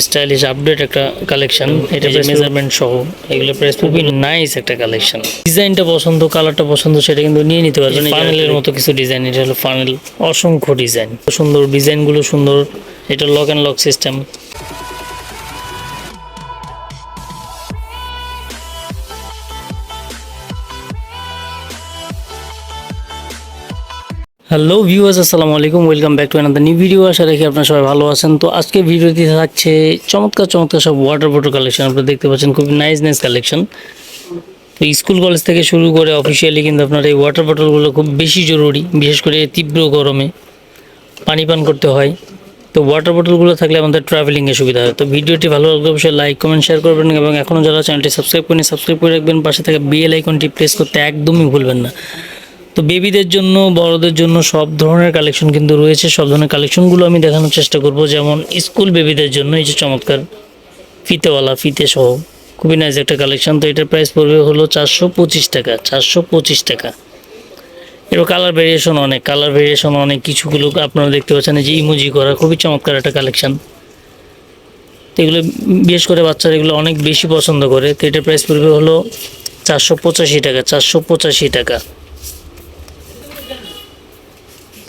Stylish update একটা collection এটা measurement সহ। এগুলো প্রাইস খুবই নাইস একটা কালেকশন ডিজাইনটা পছন্দ কালারটা পছন্দ সেটা কিন্তু নিয়ে নিতে পারবেন। ফানেলের মতো কিছু ডিজাইন এটা হলো ফানেল অসংখ্য ডিজাইন সুন্দর ডিজাইনগুলো সুন্দর। এটা lock and lock system hello viewers আসসালামু আলাইকুম welcome back to another new video আশা রাখি আপনারা সবাই ভালো আছেন। তো আজকে ভিডিওতে থাকছে চমৎকার চমৎকার সব ওয়াটার বোটল কালেকশন আপনারা দেখতে পাচ্ছেন খুবই নাইস নাইস কালেকশন তো স্কুল কলেজ থেকে শুরু করে অফিসিয়ালি কিন্তু আপনার এই ওয়াটার বোটলগুলো খুব বেশি জরুরি, বিশেষ করে তীব্র গরমে পানি পান করতে হয়। তো ওয়াটার বোটলগুলো থাকলে আমাদের ট্রাভেলিংয়ে সুবিধা হয়। তো ভিডিওটি ভালো লাগলে অবশ্যই লাইক কমেন্ট শেয়ার করবেন এবং এখনও যারা চ্যানেলটি সাবস্ক্রাইব করেনি সাবস্ক্রাইব করে রাখবেন। পাশে থাকা বেল আইকনটি প্রেস করতে একদমই ভুলবেন না। তো বেবিদের জন্য, বড়দের জন্য সব ধরনের কালেকশন কিন্তু রয়েছে। সব ধরনের কালেকশনগুলো আমি দেখানোর চেষ্টা করব। যেমন স্কুল বেবিদের জন্য এই যে চমৎকার ফিতেওয়ালা ফিতে সহ খুবই নাইস একটা কালেকশন তো এটার প্রাইস পড়বে হলো চারশো পঁচিশ টাকা, চারশো পঁচিশ টাকা। এর কালার ভেরিয়েশন অনেক কালার ভেরিয়েশন অনেক কিছুগুলো আপনারা দেখতে পাচ্ছেন। যে ইমোজি করা, খুবই চমৎকার একটা কালেকশন তো এগুলো বিশেষ করে বাচ্চারা এগুলো অনেক বেশি পছন্দ করে। তো এটার প্রাইস পড়বে হলো চারশো পঁচাশি টাকা, চারশো পঁচাশি টাকা।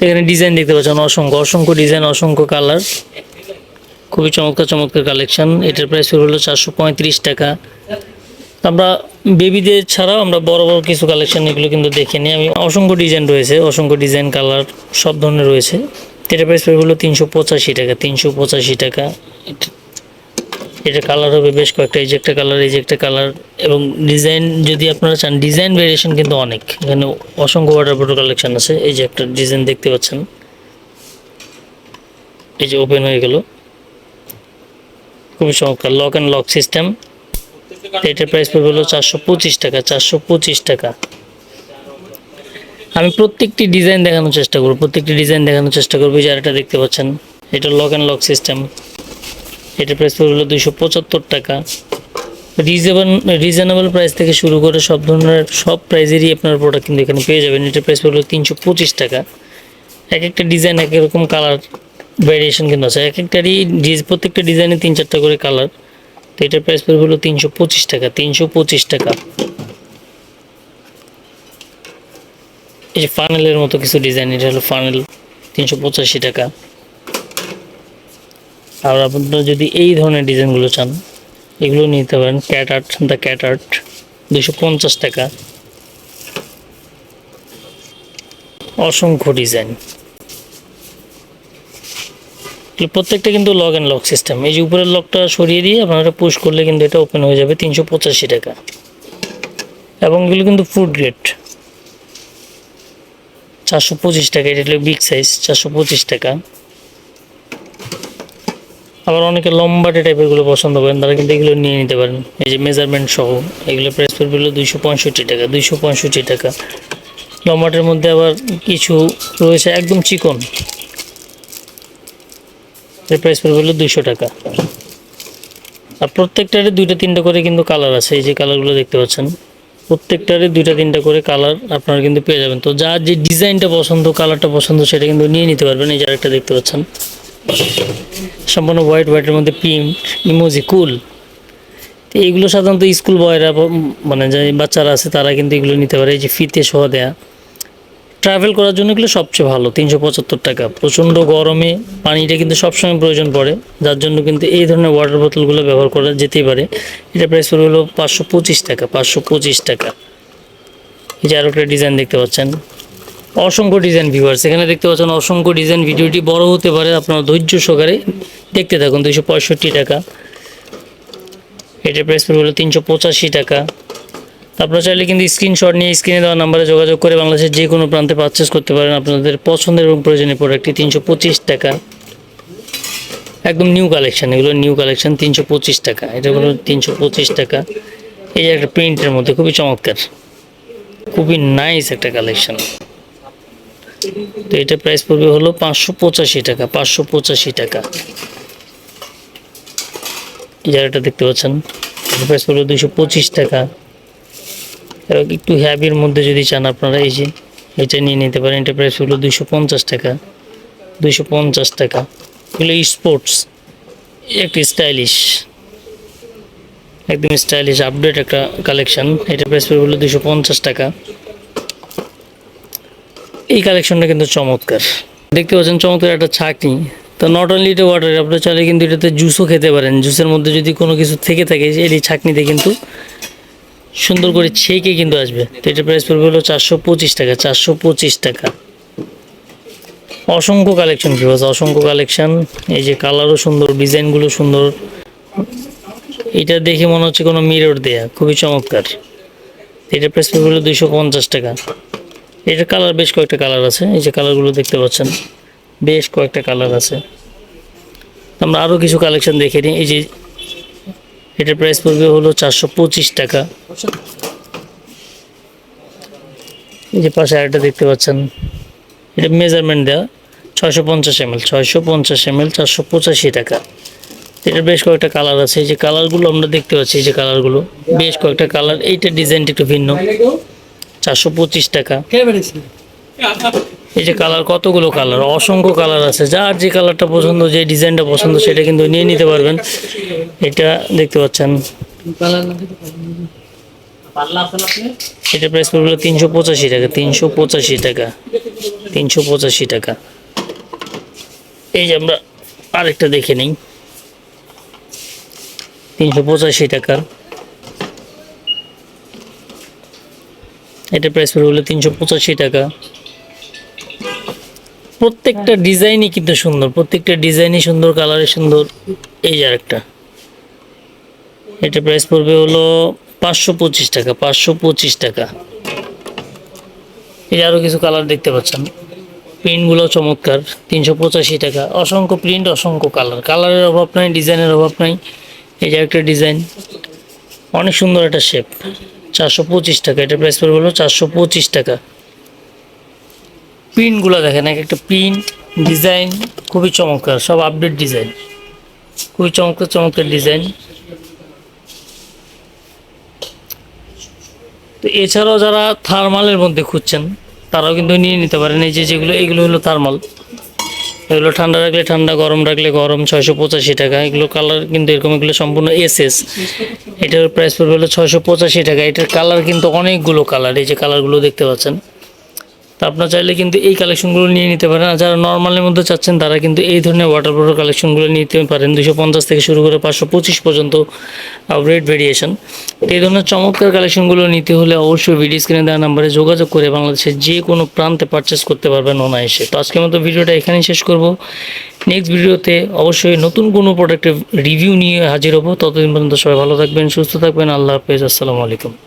এখানে ডিজাইন দেখতে পাচ্ছেন, অসংখ্য অসংখ্য ডিজাইন অসংখ্য কালার খুবই চমৎকার চমৎকার কালেকশন এটার প্রাইস হলো চারশো পঁয়ত্রিশ টাকা। আমরা বেবিদের ছাড়াও আমরা বড় বড় কিছু কালেকশন এগুলো কিন্তু দেখে নিই। আমি অসংখ্য ডিজাইন রয়েছে, অসংখ্য ডিজাইন কালার সব ধরনের রয়েছে। এটার প্রাইস হলো তিনশো পঁচাশি টাকা, তিনশো পঁচাশি টাকা। এটা- এটা কালার হবে বেশ কয়েকটা, এই যে একটা কালার এই যে একটা কালার এবং ডিজাইন যদি আপনারা চান ডিজাইন ভেরিয়েশন কিন্তু অনেক। এখানে অসংখ্য ওয়াটার বোটল কালেকশন আছে। এই যে একটা ডিজাইন দেখতে পাচ্ছেন। এই যে ওপেন হয়ে গেল। খুবই চমৎকার। লক অ্যান্ড লক সিস্টেম এটার প্রাইস পড়বে হলো চারশো পঁচিশ টাকা, চারশো পঁচিশ টাকা। আমি প্রত্যেকটি ডিজাইন দেখানোর চেষ্টা করব, প্রত্যেকটি ডিজাইন দেখানোর চেষ্টা করব। যে আরেকটা দেখতে পাচ্ছেন, এটা লক অ্যান্ড লক সিস্টেম এটার প্রাইস হলো দুইশো পঁচাত্তর টাকা। রিজনেবল রিজনেবল প্রাইস থেকে শুরু করে সব ধরনের, সব প্রাইজেরই আপনার প্রোডাক্ট কিন্তু এখানে পেয়ে যাবেন। এটার প্রাইস পড়ল তিনশো পঁচিশ টাকা। এক একটা ডিজাইন এক এরকম কালার ভ্যারিয়েশন কিন্তু আছে। এক একটারই প্রত্যেকটা ডিজাইনে তিন চারটা করে কালার তো এটার প্রাইস পড়বে হলো তিনশো পঁচিশ টাকা, তিনশো পঁচিশ টাকা। এই যে ফানেলের মতো কিছু ডিজাইন এটা হলো ফানেল তিনশো পঁচাশি টাকা। আর আপনারা যদি এই ধরনের ডিজাইনগুলো চান, এগুলো নিতে পারেন। Cat art the cat art দুশো পঞ্চাশ টাকা। অসংখ্য ডিজাইন। প্রত্যেকটা কিন্তু লক অ্যান্ড লক সিস্টেম এই যে উপরের লকটা সরিয়ে দিয়ে আপনারা পুশ করলে কিন্তু এটা ওপেন হয়ে যাবে তিনশো পঁচাশি টাকা। এবং এগুলো কিন্তু ফুড গ্রেড চারশো পঁচিশ টাকা, এটা বিগ সাইজ চারশো পঁচিশ টাকা। আবার অনেকে লম্বাটে টাইপেরগুলো পছন্দ করেন, তারা কিন্তু এগুলো নিয়ে নিতে পারেন। এই যে মেজারমেন্ট সহ, এগুলো প্রাইস পড়বে হলো দুইশো পঁয়ষট্টি টাকা, দুইশো পঁয়ষট্টি টাকা। লম্বাটের মধ্যে আবার কিছু রয়েছে একদম চিকন। প্রাইস পড়বে হলো দুইশো টাকা। আর প্রত্যেকটারে দুইটা তিনটা করে কিন্তু কালার আছে, এই যে কালারগুলো দেখতে পাচ্ছেন। প্রত্যেকটারে দুইটা তিনটা করে কালার আপনারা কিন্তু পেয়ে যাবেন। তো যার যে ডিজাইনটা পছন্দ কালারটা পছন্দ, সেটা কিন্তু নিয়ে নিতে পারবেন, এই যে আরেকটা দেখতে পাচ্ছেন। সম্পূর্ণ হোয়াইট হোয়াইটের মধ্যে প্রিন্ট ইমোজি কুল তো এইগুলো সাধারণত স্কুল বয়রা মানে যে বাচ্চারা আছে, তারা কিন্তু এগুলো নিতে পারে। এই যে ফিতে সহ দেয়া। ট্রাভেল করার জন্য এগুলো সবচেয়ে ভালো, তিনশো পঁচাত্তর টাকা। প্রচণ্ড গরমে পানিটা কিন্তু সবসময় প্রয়োজন পড়ে। যার জন্য কিন্তু এই ধরনের ওয়াটার বোতলগুলো ব্যবহার করা যেতেই পারে। এটা প্রাইস হলো পাঁচশো পঁচিশ টাকা, পাঁচশো পঁচিশ টাকা। এই যে আরও একটা ডিজাইন দেখতে পাচ্ছেন। অসংখ্য ডিজাইন ভিউয়ার্স এখানে দেখতে পাচ্ছেন অসংখ্য ডিজাইন ভিডিওটি বড় হতে পারে, আপনারা ধৈর্য সহকারে দেখতে থাকুন, দুইশো পঁয়ষট্টি টাকা। এটার প্রাইস হলো তিনশো পঁচাশি টাকা। আপনারা চাইলে কিন্তু স্ক্রিনশট নিয়ে স্ক্রিনে দেওয়া নাম্বারে যোগাযোগ করে বাংলাদেশের যে কোনো প্রান্তে পারচেস করতে পারেন। আপনাদের পছন্দের এবং প্রয়োজনীয় প্রোডাক্টটি তিনশো পঁচিশ টাকা। একদম নিউ কালেকশন এগুলো নিউ কালেকশন তিনশো টাকা। এটা হলো তিনশো পঁচিশ টাকা। এই যে একটা প্রিন্টের মধ্যে, খুবই চমৎকার। খুবই নাইস একটা কালেকশন তো এটা প্রাইস পড়বে হলো পাঁচশো পঁচাশি টাকা, পাঁচশো পঁচাশি টাকা। যারা এটা দেখতে পাচ্ছেন প্রাইস পড়বে দুশো পঁচিশ টাকা। এবং একটু হ্যাবির মধ্যে যদি চান আপনারা এই যে এটা নিয়ে নিতে পারেন, এটা প্রাইস হলো দুশো পঞ্চাশ টাকা দুশো পঞ্চাশ টাকা। এগুলো স্পোর্টস একটি স্টাইলিশ একদম স্টাইলিশ আপডেট একটা কালেকশন এটা প্রাইস পড়বে হলো দুশো পঞ্চাশ টাকা। এই কালেকশনটা কিন্তু চমৎকার। দেখতে পাচ্ছেন চমৎকার একটা ছাকনি তো নট অনলি এটা ওয়াটার আপনার চাইলে কিন্তু এটাতে জুসও খেতে পারেন। জুসের মধ্যে যদি কোনো কিছু থেকে থাকে, এই ছাকনিতে কিন্তু সুন্দর করে ছেঁকে কিন্তু আসবে। তো এটা প্রাইস পড়বে হলো চারশো পঁচিশ টাকা, চারশো পঁচিশ টাকা। অসংখ্য কালেকশন কি বলছে অসংখ্য কালেকশন এই যে কালারও সুন্দর ডিজাইনগুলো সুন্দর। এটা দেখে মনে হচ্ছে কোনো মিরর দেয়া, খুবই চমৎকার। এটা প্রাইস পড়বে হলো দুইশো পঞ্চাশ টাকা। এটার কালার, বেশ কয়েকটা কালার আছে। এই যে কালারগুলো দেখতে পাচ্ছেন, বেশ কয়েকটা কালার আছে। আমরা আরও কিছু কালেকশন দেখে নিই। এই যে এটার প্রাইস পড়বে হলো চারশো পঁচিশ টাকা। এই যে পাশে আরেকটা দেখতে পাচ্ছেন, এটা মেজারমেন্ট দেওয়া ছয়শো পঞ্চাশ এম এল ছয়শো পঞ্চাশ এম এল চারশো পঁচাশি টাকা। এটার বেশ কয়েকটা কালার আছে। এই যে কালারগুলো আমরা দেখতে পাচ্ছি, এই যে কালারগুলো বেশ কয়েকটা কালার এইটার ডিজাইনটা একটু ভিন্ন। চারশো পঁচিশ টাকা। এই যে কালার কতগুলো কালার? অসংখ্য কালার আছে। যার যে কালারটা পছন্দ যে ডিজাইনটা পছন্দ সেটা কিন্তু নিয়ে নিতে পারবেন। এটা দেখতে পাচ্ছেন। এটা প্রাইস পড়বে তিনশো পঁচাশি টাকা তিনশো পঁচাশি টাকা তিনশো পঁচাশি টাকা। এই যে আমরা আরেকটা দেখে নিই। তিনশো পঁচাশি টাকার। এটা প্রাইস পড়বে হলো তিনশো পঁচাশি টাকা। প্রত্যেকটা ডিজাইনই কিন্তু সুন্দর প্রত্যেকটা ডিজাইনই সুন্দর কালারে সুন্দর। এই যে আরেকটা। এটা প্রাইস পড়বে হলো পাঁচশো পঁচিশ টাকা পাঁচশো পঁচিশ টাকা। এই আরও কিছু কালার দেখতে পাচ্ছেন। প্রিন্টগুলো চমৎকার তিনশো পঁচাশি টাকা। অসংখ্য প্রিন্ট অসংখ্য কালার কালারের অভাব নাই ডিজাইনের অভাব নাই। এই যে একটা ডিজাইন অনেক সুন্দর একটা শেপ চারশো পঁচিশ টাকা। এটা প্রাইস পড়বে হলো চারশো পঁচিশ টাকা। প্রিন্টগুলো দেখেন, এক একটা প্রিন্ট ডিজাইন খুবই চমৎকার, সব আপডেট ডিজাইন খুবই চমৎকার চমৎকার ডিজাইন তো এছাড়াও যারা থার্মালের মধ্যে খুঁজছেন, তারাও কিন্তু নিয়ে নিতে পারেন। এই যে যেগুলো, এগুলো হলো থার্মাল এগুলো ঠান্ডা রাখলে ঠান্ডা, গরম রাখলে গরম, ছয়শো পঁচাশি টাকা। এগুলো কালার কিন্তু এরকম এগুলো সম্পূর্ণ এস এস এটার প্রাইস পড়বে হলো ছয়শো পঁচাশি টাকা। এটার কালার কিন্তু অনেকগুলো কালার এই যে কালারগুলো দেখতে পাচ্ছেন। আপনার চাইলে কিন্তু এই কালেকশনগুলো নিয়ে নিতে পারেন। আর যারা নর্মালের মধ্যে চাচ্ছেন, তারা কিন্তু এই ধরনের ওয়াটার প্রোডাক্ট কালেকশনগুলো নিতে পারেন। দুশো পঞ্চাশ থেকে শুরু করে পাঁচশো পঁচিশ পর্যন্ত রেট ভেরিয়েশন এই ধরনের চমৎকার কালেকশনগুলো নিতে হলে অবশ্যই ভিডিও স্ক্রিনে দেওয়া নাম্বারে যোগাযোগ করে বাংলাদেশের যে কোনো প্রান্তে পারচেস করতে পারবেন অনায়াসে। তো আজকের মতো ভিডিওটা এখানেই শেষ করব। নেক্সট ভিডিওতে অবশ্যই নতুন কোনো প্রোডাক্টের রিভিউ নিয়ে হাজির হব। ততদিন পর্যন্ত সবাই ভালো থাকবেন, সুস্থ থাকবেন। আল্লাহ হাফেজ। আসসালামু আলাইকুম।